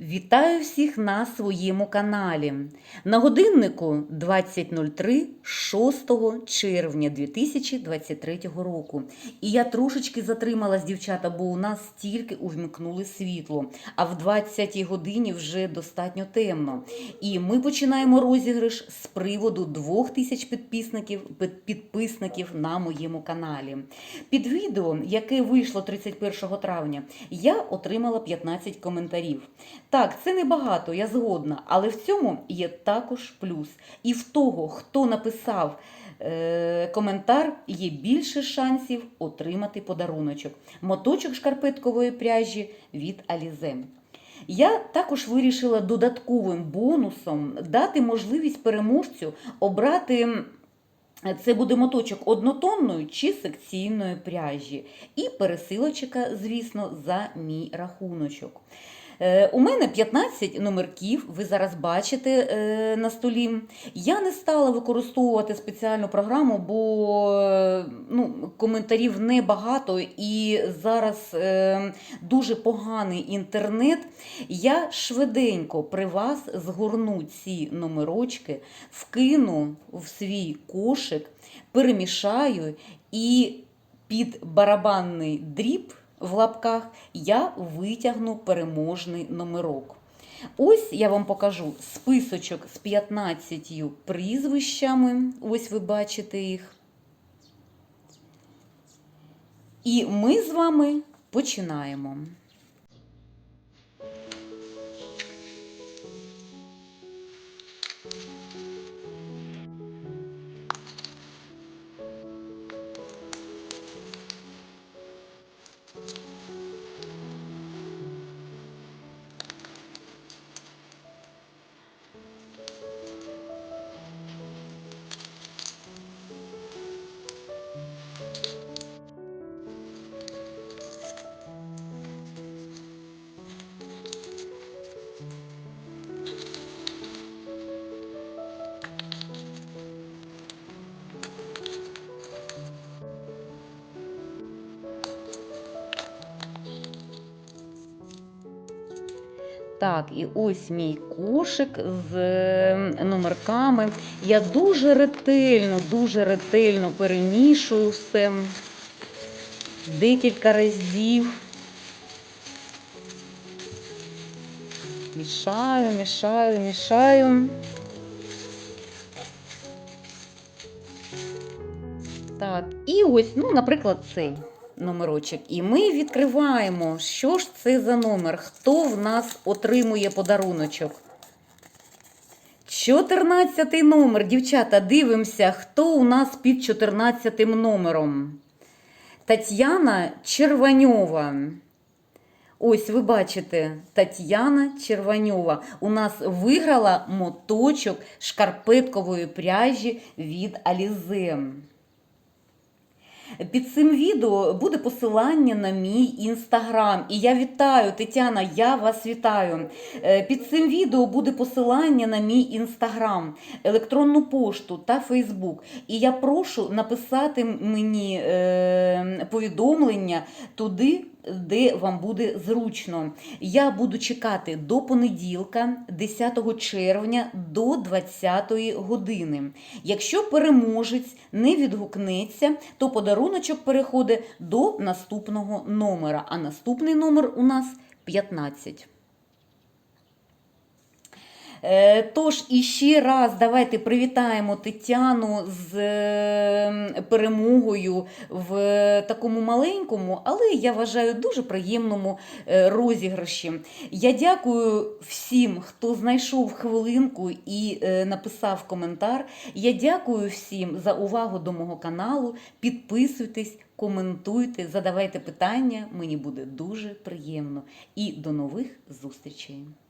Вітаю всіх на своєму каналі. На годиннику 20.03 6 червня 2023 року. І я трошечки затрималась, дівчата, бо у нас тільки увімкнули світло, а в 20 годині вже достатньо темно. І ми починаємо розіграш з приводу 2000 підписників, підписників на моєму каналі. Під відео, яке вийшло 31 травня, я отримала 15 коментарів. Так, це небагато, я згодна, але в цьому є також плюс. І в того, хто написав е, коментар, є більше шансів отримати подаруночок. Моточок шкарпеткової пряжі від Alize. Я також вирішила додатковим бонусом дати можливість переможцю обрати. Це буде моточок однотонної чи секційної пряжі. І пересилочка, звісно, за мій рахуночок. Е, У мене 15 номерків, ви зараз бачите е, на столі. Я не стала використовувати спеціальну програму, бо е, ну, коментарів небагато і зараз дуже поганий інтернет. Я швиденько при вас згорну ці номерочки, вкину в свій кошик, перемішаю і під барабанний дріб в лапках я витягну переможний номерок. Ось я вам покажу списочок з 15 прізвищами. Ось ви бачите їх. І ми з вами починаємо. Так, і ось мій кошик з е, номерками. Я дуже ретельно, дуже ретельно перемішую все декілька разів. Мішаю, мішаю, мішаю. Так, і ось, ну, наприклад, цей номерочок. І ми відкриваємо, що ж це за номер, хто в нас отримує подаруночок. 14 номер, дівчата, дивимося, хто у нас під 14 номером. Тетяна Черваньова. Ось ви бачите, Тетяна Черваньова у нас виграла моточок шкарпеткової пряжі від Алізе. Під цим відео буде посилання на мій інстаграм. І я вітаю, Тетяна, я вас вітаю. Е, Під цим відео буде посилання на мій інстаграм, електронну пошту та Фейсбук. І я прошу написати мені е, повідомлення туди. Де вам буде зручно. Я буду чекати до понеділка, 10 червня до 20 години. Якщо переможець не відгукнеться, то подаруночок переходить до наступного номера. А наступний номер у нас 15. Е, Тож іще раз давайте привітаємо Тетяну з е, перемогою в такому маленькому, але я вважаю дуже приємному е, розіграші. Я дякую всім, хто знайшов хвилинку і е, написав коментар. Я дякую всім за увагу до мого каналу. Підписуйтесь, коментуйте, задавайте питання. Мені буде дуже приємно. І до нових зустрічей!